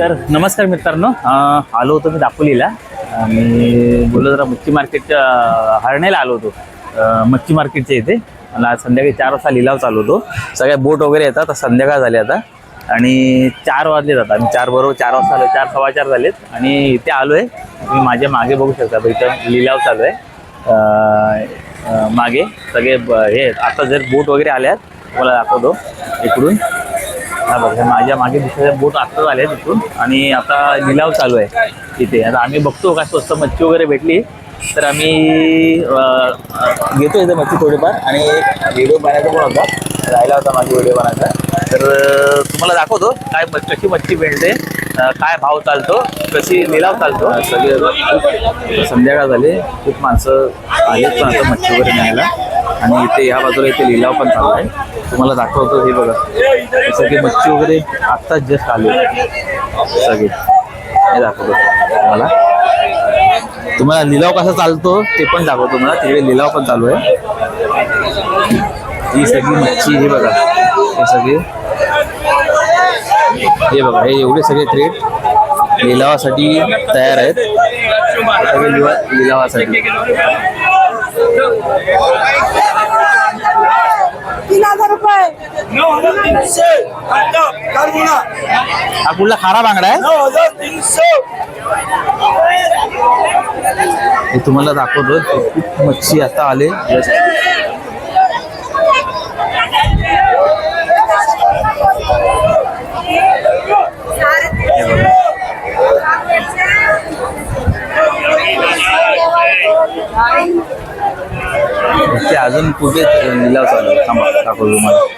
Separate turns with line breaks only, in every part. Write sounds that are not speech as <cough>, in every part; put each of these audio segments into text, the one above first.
नमस्कार. नमस्कार मित्रांनो. आलो होतो मी दापोलीला. आणि बोललो जरा मच्छी मार्केट हरण्याला आलो होतो. मच्छी मार्केटच्या इथे. मला संध्याकाळी चार वाजता लिलाव चालू होतो. सगळ्या बोट वगैरे येतात. संध्याकाळ झाली आता. आणि चार वाजले जातात आम्ही चार बरोबर चार वाजता आलो चार सव्वा चार झालेत. आणि इथे आलो आहे तुम्ही माझ्या मागे बघू शकता. इथं लिलाव चालू आहे. मागे सगळे ब- हे आता जर बोट वगैरे आल्यात तुम्हाला दाखवतो इकडून. हा बघा माझ्या मागे दुसऱ्या बोट आत्ताच आले तिथून आणि आता लिलाव चालू आहे तिथे आता आम्ही बघतो काय स्वस्त मच्छी वगैरे भेटली तर आम्ही घेतो इथं मच्छी थोडीफार. आणि व्हिडिओ बनायचा पण होता. राहिला होता माझा व्हिडिओ बनायचा तर तुम्हाला दाखवतो काय कशी मच्छी भेटते अं, काय भाव चालतो कशी लिलाव चालतो. सगळे संध्याकाळ झाले. खूप माणसं आलेत पण आता मच्छी वगैरे न्यायला. आणि इथे या बाजूला इथे लिलाव पण चालू आहे. तुम्हाला दाखवतो हे बघा. सगळी सगळे मच्छी वगैरे आत्ताच जस्ट आले. सगळे. हे दाखवतो तुम्हाला. तुम्हाला लिलाव कसा चालतो ते पण दाखवतो मला तिकडे लिलाव पण चालू आहे. ही सगळी मच्छी हे बघा. हे सगळे. हे बघा हे एवढे सगळे थ्रेड लिलावासाठी तयार आहेत. सगळे लिवा लिलावासाठी
तीन हजार रुपये
नऊ हजार तीनशे
खारा बांगडा आहे.
नऊ हजार तीनशे.
हे तुम्हाला दाखवतो खूप मच्छी आता आले. ते अजून कुठे लिलाव चालू. थांबा दाखवतो तुम्हाला.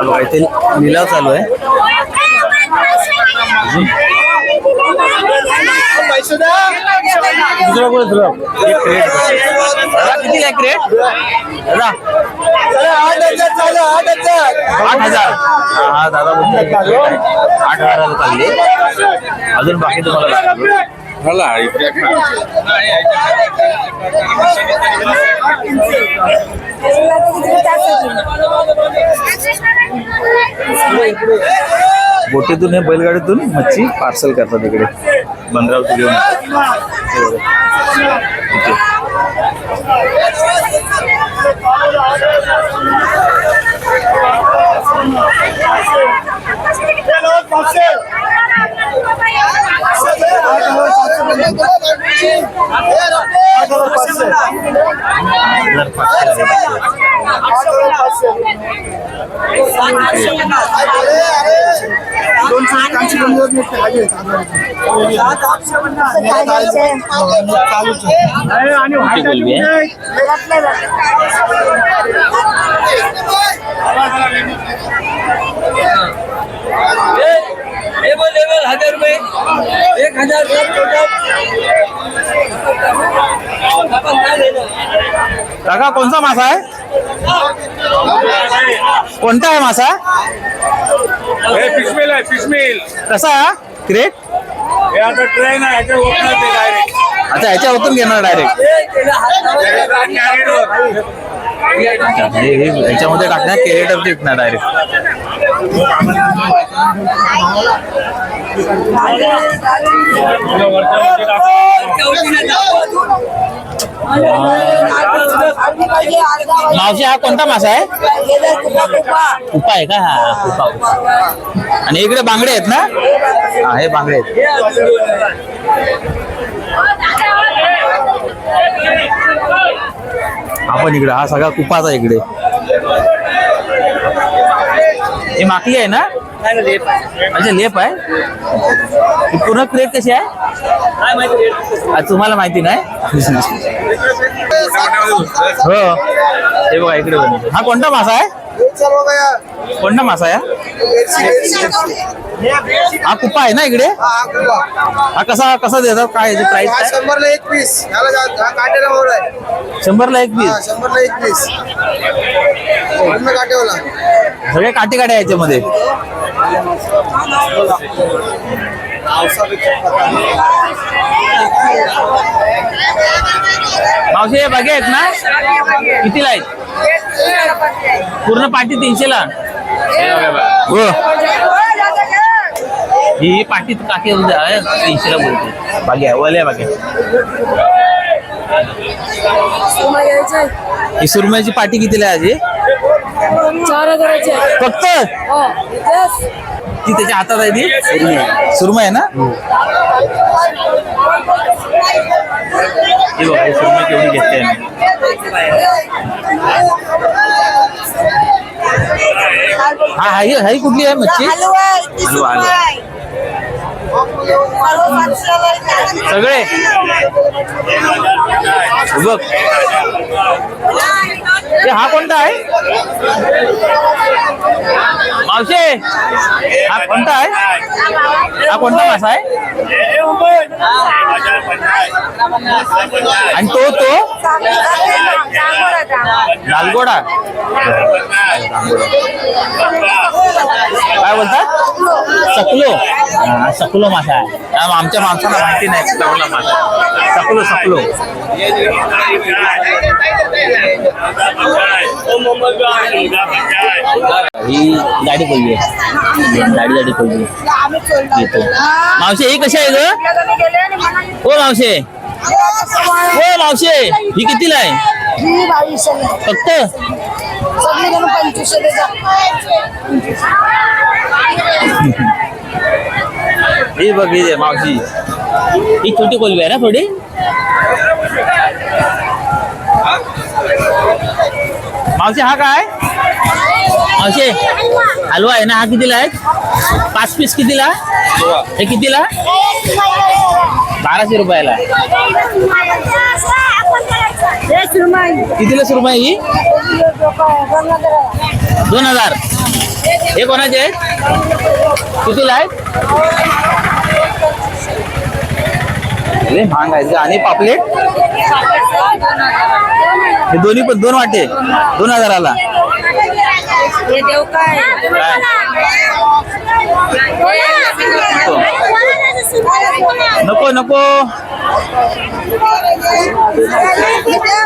हा बघा इथे लिलाव चालू आहे. किती आहे क्रेट
आठ हजार. हजार
हजार हा दादा आहे. आठ हजाराला चालले. अजून बाकी तुम्हाला दाखवतो. बोटीतून हे बैलगाडीतून मच्छी पार्सल करतात इकडे बंदरावरती घेऊन येतात. हे बघा. इथे.
पाचशे आठ हजार पाचशे
हजार पाचशे आहे.
आठ हजार पाचशे दोनशे कांची दोन दिवस मोठे हाजे चालूच आहे आणि
आहे
हजार रुपये एक हजार
काका कोणता मासा आहे? कोणता आहे मासा?
फिशमिल आहे फिशमिल
कसा क्रेट
हे? आता ट्रेन आहे डायरेक्ट
अच्छा ह्याच्यावरतून घेणार डायरेक्ट ह्याच्यामध्ये टाकणार कॅरेटर विकणार डायरेक्ट मावशी हा कोणता मासा आहे? कुपा आहे का? हा कुपा कुपा. आणि इकडे बांगडे आहेत ना? हा हे बांगडे आहेत. हा पण इकडे हा सगळा कुपाचा इकडे. हे माकली आहे ना अच्छा लेप आहे ही पूर्ण क्रेट कशी आहे? आज तुम्हाला माहिती नाही? हो. हे बघा इकडे बघा. हा कोणता मासा आहे?
हो
कोणता मासा आहे हा? आहे ना इकडे?
हा
कसा कसा देतात? काय याची प्राइस
शंभरला एक पीस आहे.
शंभरला एक
हा
पीस
शंभरला एक पीस काटेवाला
सगळे काटे काटे याच्यामध्ये. मावशी हे बघे आहेत ना? कितीला आहेत? पूर्ण पाटी तीनशेला? हो ही काकी आहे तीनशेला बोलते. बागे ओले बागे. ही सुरमईची पाटी कितीला आहे आजी?
चार हजाराचे
फक्त?
हो?
ती त्याच्या हातात आहे ती? सुरमई. आहे ना? ही. बघा ही सुरमई केवढी घेते हा हाई हाई कुठली आहे मच्छी?
हलवा.
सगळे? हे बघ. हे हा कोणता आहे? मावशे हा कोणता आहे? हा कोणता मासा आहे? आणि तो तो. लालगोडा काय बोलतात? सकलो. सकलो मासा आहे. आमच्या माणसाला माहिती नाही सकलो मासा सकलो सकलो. ही गाडी पडली गाडी गाडी. येतो. मावशे ही कशी आहे ग? हो मावशे. हो मावशे ही कितीला आहे?
ही.
फक्त?
सगळी जण पंचवीसशे देतात.
ही बघ ही मावशी. ही छोटी कोलबी आहे ना थोडी? मावशी हा काय? मावशी हलवा आहे ना? हा कितीला आहे? पाच पीस कितीला? हे कितीला? बाराशे रुपयाला. कितीला सुरमई ही? दोन हजार. हे कोणाचे आहेत? कितीला आहेत? लय महाग आहेत? आणि पापलेट? हे दोन्ही पण दोन वाटे. दोन हजाराला.
काय?
नको. नको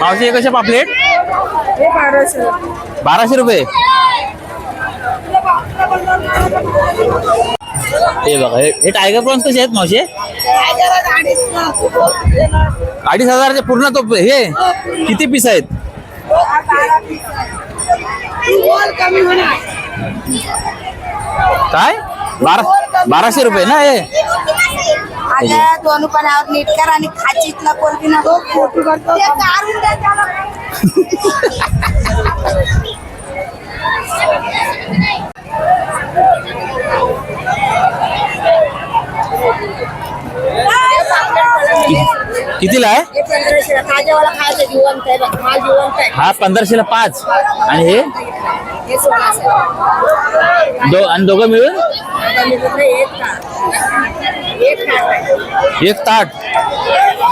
मावशी हे पापलेट?
बाराशे
रुपये. हे बघा हे टायगर प्रॉन्स कसे आहेत मावशी? अडीच हजारचे पूर्ण तो हे किती पीस आहेत? काय? बारा बाराशे रुपये ना हे?
आता दोन पाण्यावर नीट कर आणि खाचीतला कोलबी ना फोटो करतो ते काढून दे त्याला. <laughs>
कितीला आहे?
हे पंधराशेला. ताज्यावाला खायचं जिवंत आहे बघ. माल जिवंत आहे.
हा पंधराशेला पाच. आणि हे?
हे सोळाशे.
दो आणि दोघं मिळून?
आता मी बोललो एक ताट. एक ताट आहे.
एक ताट.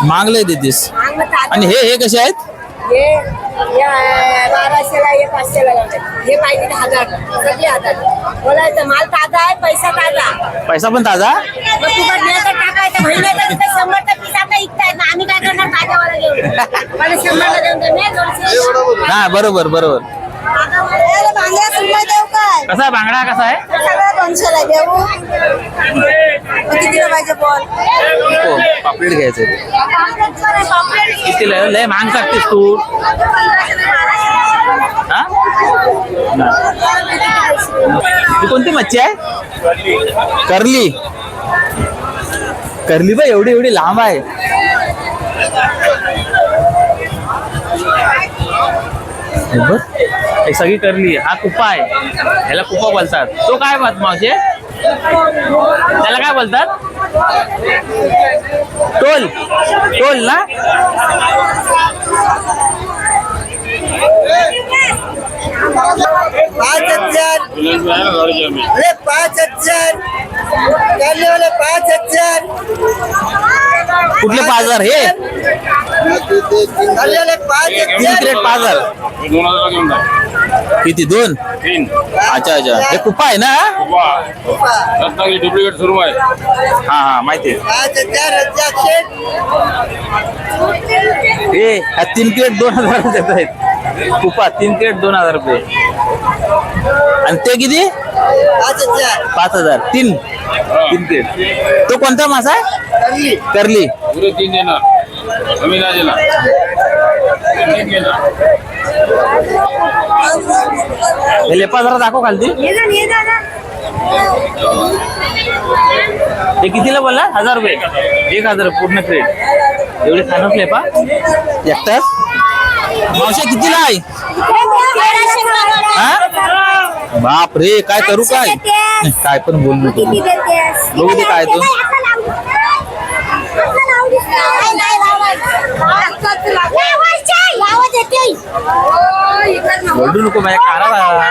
मागले देतीस.
ताट
आणि हे हे कसे आहेत?
हे हे, अं, बाराशेला हे पाचशेला हे पाहिजे ते हजार. सगळे हजार बोलायचं माल ताजा आहे पैसा ताजा.
पैसा पण ताजा?
मग तिथं शंभर टक्के आता इकतायत ना आम्ही काय करणार ताज्यावाला घेऊन मला शंभरला देऊन दे मी दोनशे
हा बरोबर बरोबर. कसा आहे बांगडा? कसा आहे? हो पापलेट घ्यायचं कितीला आहे? लय महाग सांगतेस तू. हा? ही कोणती मच्छी आहे? करली. करली बा एवढी एवढी लांब आहे. हे एक सगळी करली. हा कुप्पा आहे. ह्याला कुप्पा बोलतात. तो काय बात मावशे? त्याला काय बोलतात? टोल. टोल ना?
पाच हजार. अरे पाच हजार. वाले पाच हजार.
कुठले पाच हजार हे
पाच
तीन
हजार
किती दोन?
तीन.
अच्छा अच्छा. हे कुप्पा आहे ना?
रत्नागिरी डुप्लिकेट सुरू आहे.
हा हा माहिती आहे. ए हा तीन क्रेट दोन हजार देत आहेत कुपा तीन क्रेट दोन हजार रुपये. आणि ते किती?
पाच हजार.
तीन. तीन तो कोणता मासा आहे? करली.
पुरे तीन देणार कमी नाही देणार
हे लेपा जरा दाखव खालती. ते कितीला बोलला? हजार रुपये. एक हजार पूर्ण क्रेट एवढे खानच लेपा? एकटाच? मावशा कितीला आहे? हा? बाप रे काय करू काय? <laughs> काय पण बोल नको तू. बघू दे काय तो. ओरडू नको माझ्या कानाला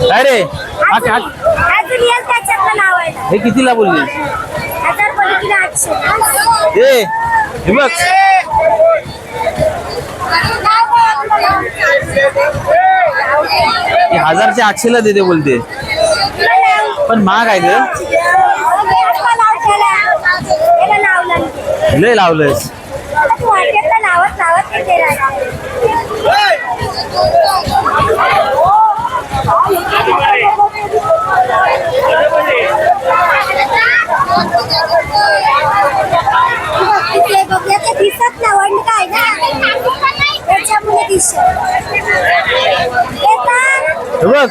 काय रे? हा हे कितीला बोलली? ए हे बघ. हजारचे आठशेला देते बोलते. पण महाग आहे ग लय लावलंयस.
दिसत नाही ना त्याच्यामुळे दिसत येता?
हे बघ?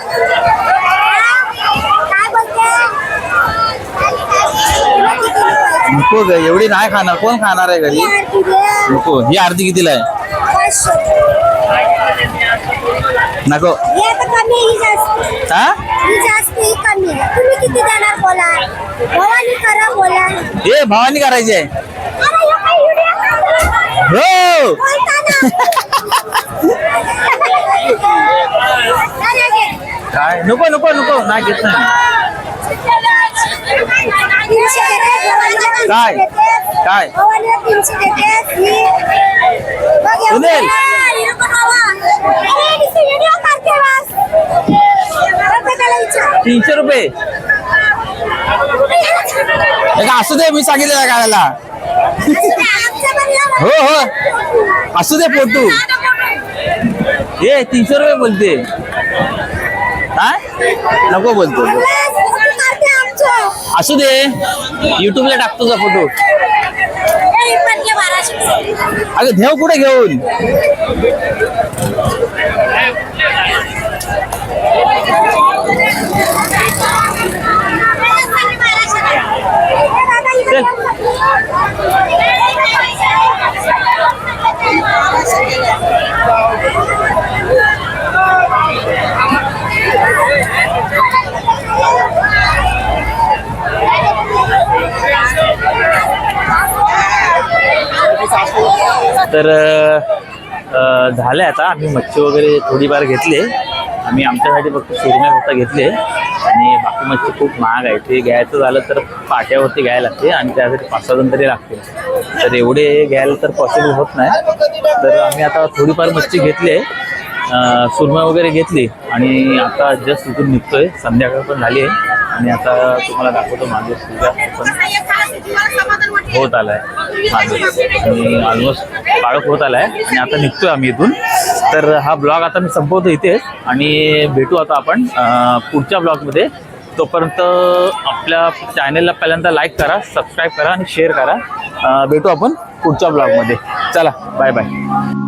नको ग एवढी नाही खाणार कोण खाणार आहे घरी. नको ही अर्धी कितीला आहे. नको
हे भवानी
करायची आहे? हो
बोलता ना. नाही, नाही, नाही.
काय? नको नको नको. नाही घेत नाही काय? काय? सुनील. तीनशे रुपये. असू दे मी सांगितलं काढायला. हो हो. असू दे पोटू ए तीनशे रुपये बोलते. काय? नको बोलतो. असू दे. युट्यूबला टाकतो का फोटो. अगं देव कुठे घेऊन? तर झालं आहे आता. आम्ही मच्छी वगैरे थोडीफार घेतले. आम्ही आमच्यासाठी फक्त सुरमे फक्त घेतले. आणि बाकी मच्छी खूप महाग आहे ते घ्यायचं झालं तर पाट्यावरती घ्यायला लागते आणि त्यासाठी पाच सहा जण तरी लागते तर एवढे घ्यायला तर पॉसिबल होत नाही. तर आम्ही आता थोडीफार मच्छी घेतली आहे. सुरमय वगैरे घेतली. आणि आता जस्ट इथून निघतोय. संध्याकाळ पण झाली आहे. आणि आता तुम्हाला दाखवतो माझे सूर्य पण होत आलाय. आणि ऑलमोस्ट काळोख होत आलाय. आणि आता निघतोय आम्ही इथून. तर हा ब्लॉग आता मी संपवतो इथेच आणि भेटू आता आपण पुढच्या ब्लॉगमध्ये. तोपर्यंत आपल्या चॅनेलला पहिल्यांदा लाईक करा सबस्क्राईब करा आणि शेअर करा. भेटू आपण पुढच्या ब्लॉगमध्ये. चला बाय बाय